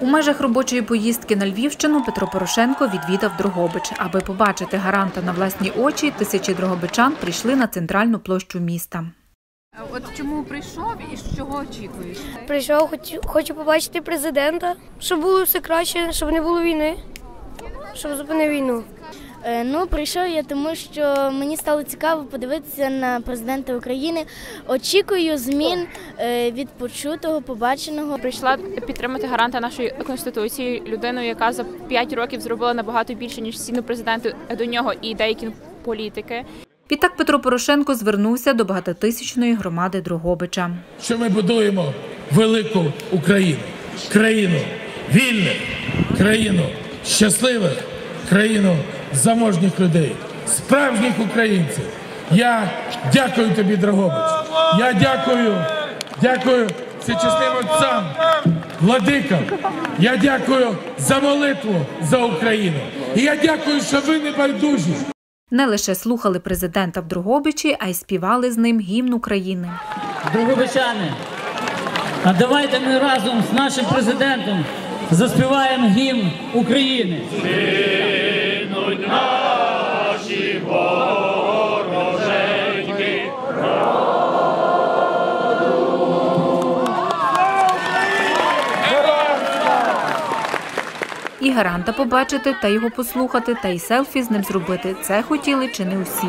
У межах робочої поїздки на Львівщину Петро Порошенко відвідав Дрогобич. Аби побачити гаранта на власні очі, тисячі дрогобичан прийшли на центральну площу міста. От чому прийшов і чого очікуєш? Прийшов, хочу, хочу побачити президента, щоб було все краще, щоб не було війни, щоб зупинив війну. Е, Ну, прийшов я, тому що мені стало цікаво подивитися на президента України. Очікую змін е, від почутого, побаченого. Прийшла підтримати гаранта нашої конституції, людину, яка за 5 років зробила набагато більше ніж всі президенти до нього і деякі політики. Відтак Петро Порошенко звернувся до багатотисячної громади Дрогобича. що ми будуємо велику Україну, країну вільних, країну щасливих, країну заможніх людей, справжніх українців. Я дякую тобі, Дрогобич. Я дякую, дякую всечесним отцям, владикам. Я дякую за молитву за Україну. І я дякую, що ви не байдужі. Не лише слухали президента в Дрогобичі, а й співали з ним гімн України. Другобичани, а давайте ми разом з нашим президентом заспіваємо гімн України. І гаранта побачити та його послухати, та й селфі з ним зробити. Це хотіли чи не усі.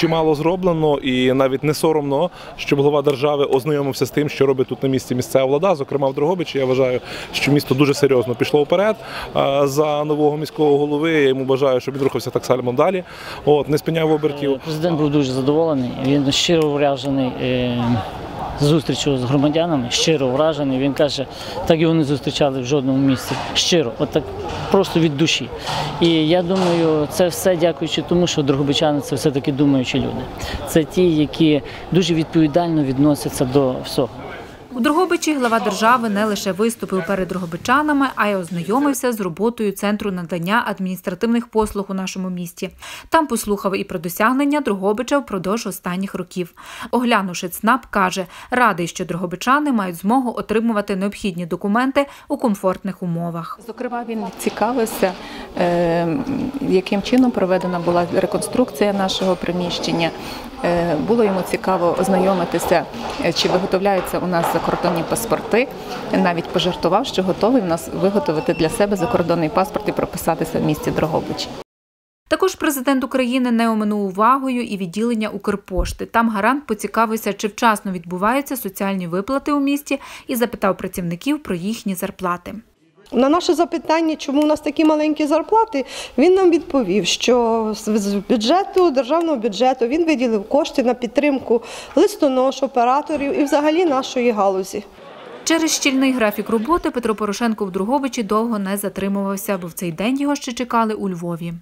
Чимало зроблено, і навіть не соромно, щоб голова держави ознайомився з тим, що робить тут на місці місцева влада, зокрема в Дрогобичі. Я вважаю, що місто дуже серйозно пішло вперед за нового міського голови. Я йому бажаю, щоб він рухався так само далі. От не спиняв обертів. Президент був дуже задоволений. Він щиро вражений зустрічю з громадянами, щиро вражений. Він каже, так його не зустрічали в жодному місці. Щиро, от так просто від душі. І я думаю, це все дякуючи тому, що дрогобичани це все-таки думаючі люди. Це ті, які дуже відповідально відносяться до всього. У Дрогобичі глава держави не лише виступив перед дрогобичанами, а й ознайомився з роботою центру надання адміністративних послуг у нашому місті. Там послухав і про досягнення Дрогобича впродовж останніх років. Оглянувши ЦНАП, каже, радий, що дрогобичани мають змогу отримувати необхідні документи у комфортних умовах. Зокрема, він цікавився, яким чином проведена була реконструкція нашого приміщення. Е, Було йому цікаво ознайомитися, е, чи виготовляються у нас закордонні паспорти. Навіть пожартував, що готовий в нас виготовити для себе закордонний паспорт і прописатися в місті Дрогобичі. Також президент України не оминув увагою і відділення Укрпошти. Там гарант поцікавився, чи вчасно відбуваються соціальні виплати у місті, і запитав працівників про їхні зарплати. На наше запитання, чому у нас такі маленькі зарплати, він нам відповів, що з- бюджету, державного бюджету він виділив кошти на підтримку листонош, операторів і взагалі нашої галузі. Через щільний графік роботи Петро Порошенко в Другобичі довго не затримувався, бо в цей день його ще чекали у Львові.